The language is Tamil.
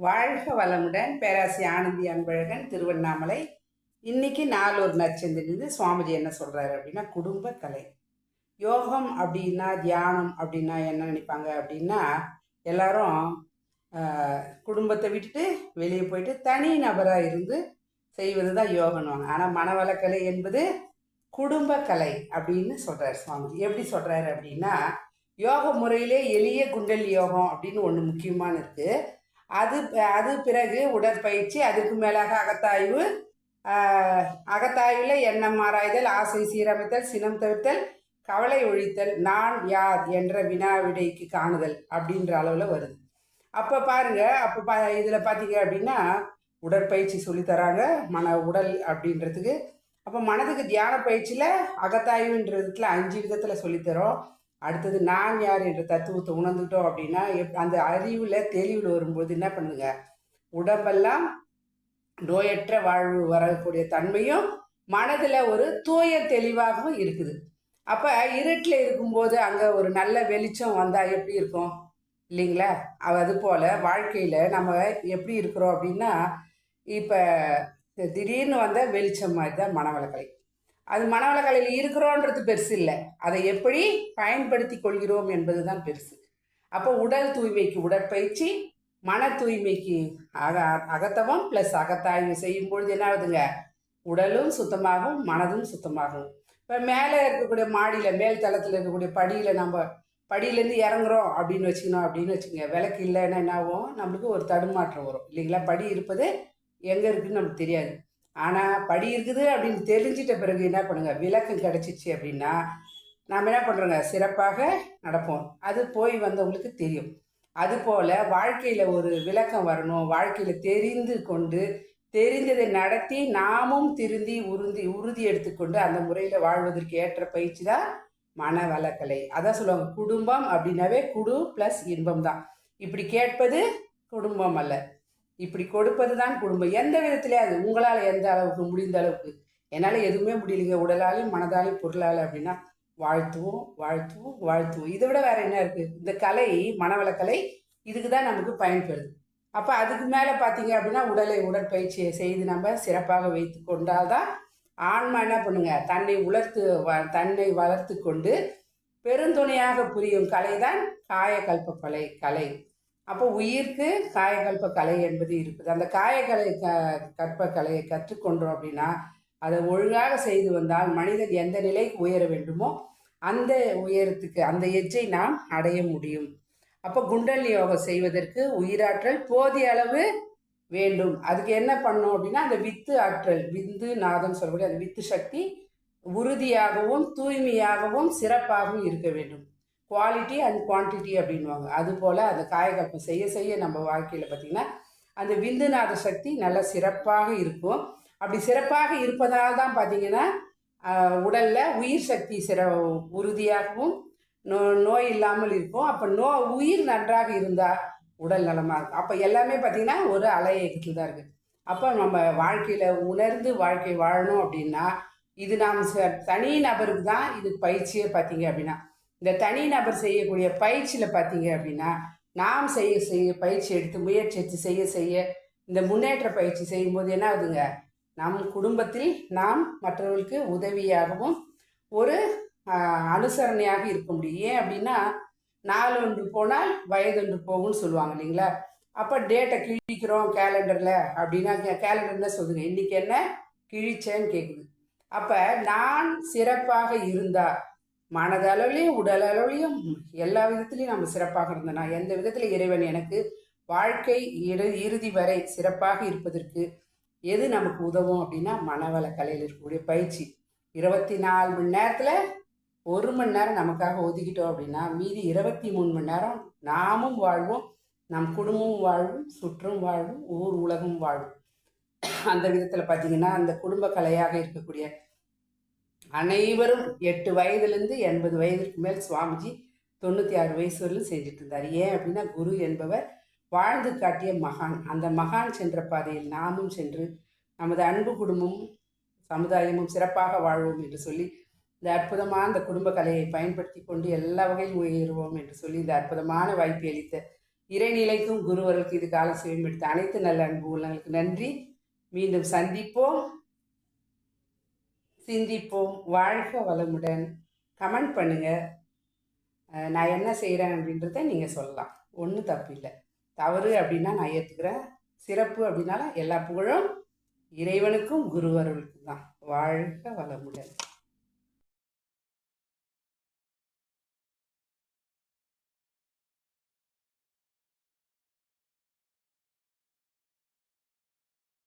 வாழ்க வளமுடன் பேராசி ஆனந்தி அன்பழகன் திருவண்ணாமலை. இன்னைக்கு நாலூர் நச்சந்திலிருந்து சுவாமிஜி என்ன சொல்றாரு அப்படின்னா குடும்ப கலை. யோகம் அப்படின்னா தியானம் அப்படின்னா என்ன நினைப்பாங்க அப்படின்னா எல்லாரும் குடும்பத்தை விட்டுட்டு வெளியே போயிட்டு தனி நபராக இருந்து செய்வது தான் யோகம்னுவாங்க ஆனால் மனவளக்கலை என்பது குடும்ப கலை அப்படின்னு சொல்கிறார் சுவாமிஜி. எப்படி சொல்கிறாரு அப்படின்னா யோக முறையிலே எளிய குண்டல் யோகம் அப்படின்னு ஒன்று முக்கியமான இருக்குது அது அது பிறகு உடற்பயிற்சி அதுக்கு மேலாக அகத்தாய்வு அகத்தாய்வில் எண்ணம் ஆராய்தல் ஆசை சீரமைத்தல் சினம் தவிர்த்தல் கவலை ஒழித்தல் நான் யார் என்ற வினா விடைக்கு காணுதல் அப்படின்ற அளவில் வருது. அப்போ பாருங்க அப்போ பா இதில் பார்த்தீங்க அப்படின்னா உடற்பயிற்சி சொல்லித் தராங்க மன உடல் அப்படின்றதுக்கு. அப்போ மனதுக்கு தியான பயிற்சியில் அகத்தாய்வுன்றதுல அஞ்சு விதத்தில் சொல்லித்தரோம். அடுத்தது நான் யார் என்ற தத்துவத்தை உணர்ந்துட்டோம் அப்படின்னா எப் அந்த அறிவில் தெளிவில் வரும்போது என்ன பண்ணுங்க? உடம்பெல்லாம் நோயற்ற வாழ்வு வரக்கூடிய தன்மையும் மனதில் ஒரு தூய தெளிவாகவும் இருக்குது. அப்போ இருட்டில் இருக்கும்போது அங்கே ஒரு நல்ல வெளிச்சம் வந்தால் எப்படி இருக்கும்? இல்லைங்களா? அதுபோல் அது போல் வாழ்க்கையில் நம்ம எப்படி இருக்கிறோம் அப்படின்னா இப்போ திடீர்னு வந்த வெளிச்சம் மாதிரி தான் மனவளக்கலை. அது மனவளக்கலையில் இருக்கிறோன்றது பெருசு இல்லை. அதை எப்படி பயன்படுத்தி கொள்கிறோம் என்பது தான் பெருசு. அப்போ உடல் தூய்மைக்கு உடற்பயிற்சி மன தூய்மைக்கு அக அகத்தவம் ப்ளஸ் அகத்தாய்வு செய்யும் பொழுது என்ன ஆகுதுங்க? உடலும் சுத்தமாகும் மனதும் சுத்தமாகும். இப்போ மேலே இருக்கக்கூடிய மாடியில் மேல் தளத்தில் இருக்கக்கூடிய படியில் நம்ம படியிலேருந்து இறங்குறோம் அப்படின்னு வச்சுக்கணும் அப்படின்னு வச்சுக்கோங்க. விளக்கு இல்லைன்னா என்ன ஆகும்? நம்மளுக்கு ஒரு தடுமாற்றம் வரும். இல்லைங்களா? படி இருப்பது எங்கே இருக்குன்னு நமக்கு தெரியாது. ஆனால் படி இருக்குது அப்படின்னு தெரிஞ்சிட்ட பிறகு என்ன பண்ணுங்க? விளக்கம் கிடச்சிச்சு அப்படின்னா நாம் என்ன பண்ணுறோங்க சிறப்பாக நடப்போம். அது போய் வந்தவங்களுக்கு தெரியும். அதுபோல் வாழ்க்கையில் ஒரு விளக்கம் வரணும். வாழ்க்கையில் தெரிந்து கொண்டு தெரிந்ததை நடத்தி நாமும் திருந்தி உறுதி உறுதி எடுத்துக்கொண்டு அந்த முறையில் வாழ்வதற்கு ஏற்ற பயிற்சி தான் மன வளக்கலை அதான் சொல்லுவாங்க குடும்பம் அப்படின்னாவே குடு ப்ளஸ் இன்பம் தான். இப்படி கேட்பது குடும்பம் அல்ல. இப்படி கொடுப்பது தான் குடும்பம். எந்த விதத்திலே அது உங்களால் எந்த அளவுக்கு முடிந்த அளவுக்கு? என்னால் எதுவுமே முடியலைங்க. உடலாலையும் மனதாலையும் பொருளால் அப்படின்னா வாழ்த்துவோம் வாழ்த்துவோம் வாழ்த்துவோம். இதை விட வேற என்ன இருக்குது இந்த கலை மனவளக்கலை இதுக்கு தான் நமக்கு பயன்படுது. அப்போ அதுக்கு மேலே பார்த்தீங்க அப்படின்னா உடலை உடற்பயிற்சியை செய்து நம்ம சிறப்பாக வைத்து கொண்டால்தான் ஆன்மா என்ன பண்ணுங்க? தன்னை உலர்த்து வ- தன்னை வளர்த்து கொண்டு பெருந்துணையாக புரியும் கலை தான் காயகல்ப கலை கலை. அப்போ உயிர்க்கு காயகல்ப கலை என்பது இருக்குது. அந்த காயக்கலை க கற்ப கலையை கற்றுக்கொண்டோம் அப்படின்னா அதை ஒழுங்காக செய்து வந்தால் மனிதன் எந்த நிலைக்கு உயர வேண்டுமோ அந்த உயரத்துக்கு அந்த எச்சை நாம் அடைய முடியும். அப்போ குண்டல் யோகம் செய்வதற்கு உயிராற்றல் போதிய அளவு வேண்டும். அதுக்கு என்ன பண்ணும் அப்படின்னா அந்த வித்து ஆற்றல் விந்து நாதம் சொல்லக்கூடிய அந்த வித்து சக்தி உறுதியாகவும் தூய்மையாகவும் சிறப்பாகவும் இருக்க வேண்டும். குவாலிட்டி அண்ட் குவான்டிட்டி அப்படின்வாங்க அதுபோல் அந்த காயகல்பம் செய்ய செய்ய நம்ம வாழ்க்கையில் பார்த்திங்கன்னா அந்த விந்துநாத சக்தி நல்ல சிறப்பாக இருக்கும். அப்படி சிறப்பாக இருப்பதால் தான் பார்த்தீங்கன்னா உடலில் உயிர் சக்தி சிற உறுதியாகவும் நோ நோய் இல்லாமல் இருக்கும். அப்போ நோ உயிர் நன்றாக இருந்தால் உடல் நலமாக இருக்கும். அப்போ எல்லாமே பார்த்திங்கன்னா ஒரு அலையத்தில் தான் இருக்குது அப்போ நம்ம வாழ்க்கையில் உணர்ந்து வாழ்க்கை வாழணும் அப்படின்னா இது நாம் ச- தனி நபருக்கு தான் இது பயிற்சியே பார்த்தீங்க அப்படின்னா இந்த தனி நபர் செய்யக்கூடிய பயிற்சியில் பார்த்தீங்க அப்படின்னா நாம் செய்ய செய்ய பயிற்சி எடுத்து முயற்சி எடுத்து செய்ய செய்ய இந்த முன்னேற்ற பயிற்சி செய்யும்போது என்ன ஆகுதுங்க? நம் குடும்பத்தில் நாம் மற்றவர்களுக்கு உதவியாகவும் ஒரு அனுசரணையாக இருக்க முடியும். ஏன் அப்படின்னா நாள் ஒன்று போனால் வயதொன்று போகும்னு சொல்லுவாங்க இல்லைங்களா? அப்போ டேட்டை கிழிக்கிறோம் கேலண்டரில் அப்படின்னா கேலண்டர் என்ன சொல்லுங்க இன்னைக்கு என்ன? கிழிச்சேன்னு கேட்குது அப்போ நான் சிறப்பாக இருந்தா மனதளவுலையும் உடல் எல்லா விதத்துலையும் நம்ம சிறப்பாக இருந்தோம்னா எந்த விதத்தில் இறைவன் எனக்கு வாழ்க்கை இறு இறுதி வரை சிறப்பாக இருப்பதற்கு எது நமக்கு உதவும் அப்படின்னா மனவள கலையில் இருக்கக்கூடிய பயிற்சி. இருபத்தி நாலு மணி நேரத்தில் ஒரு மணி நேரம் நமக்காக ஒதுக்கிட்டோம் அப்படின்னா மீதி இருபத்தி மூணு மணி நேரம் நாமும் வாழ்வோம் நம் குடும்பமும் வாழ்வும் சுற்றும் வாழும் ஊர் உலகம் வாழும் அந்த விதத்தில் பார்த்தீங்கன்னா அந்த குடும்ப கலையாக இருக்கக்கூடிய அனைவரும் எட்டு வயதுலேருந்து எண்பது வயதுக்கு மேல் சுவாமிஜி தொண்ணூற்றி ஆறு வயசு வரலும் செஞ்சுட்டு இருந்தார். ஏன் அப்படின்னா குரு என்பவர் வாழ்ந்து காட்டிய மகான். அந்த மகான் சென்ற பாதையில் நாமும் சென்று நமது அன்பு குடும்பமும் சமுதாயமும் சிறப்பாக வாழ்வோம் என்று சொல்லி இந்த அற்புதமான இந்த குடும்ப கலையை பயன்படுத்தி கொண்டு எல்லா வகையிலும் உயர்வோம் என்று சொல்லி இந்த அற்புதமான வாய்ப்பை அளித்த இறைநிலைக்கும் குருவர்களுக்கு இது கால சேவை எடுத்த அனைத்து நல்ல அன்பு உள்ளங்களுக்கு நன்றி. மீண்டும் சந்திப்போம். சிந்திப்போம் வாழ்க வளமுடன். கமெண்ட் பண்ணுங்க. நான் என்ன செய்கிறேன் அப்படின்றத நீங்கள் சொல்லலாம். ஒன்றும் தப்பு இல்லை. தவறு அப்படின்னா நான் ஏற்றுக்கிறேன் சிறப்பு அப்படின்னால எல்லா புகழும் இறைவனுக்கும் குருவர்களுக்கும் தான். வாழ்க வளமுடன்.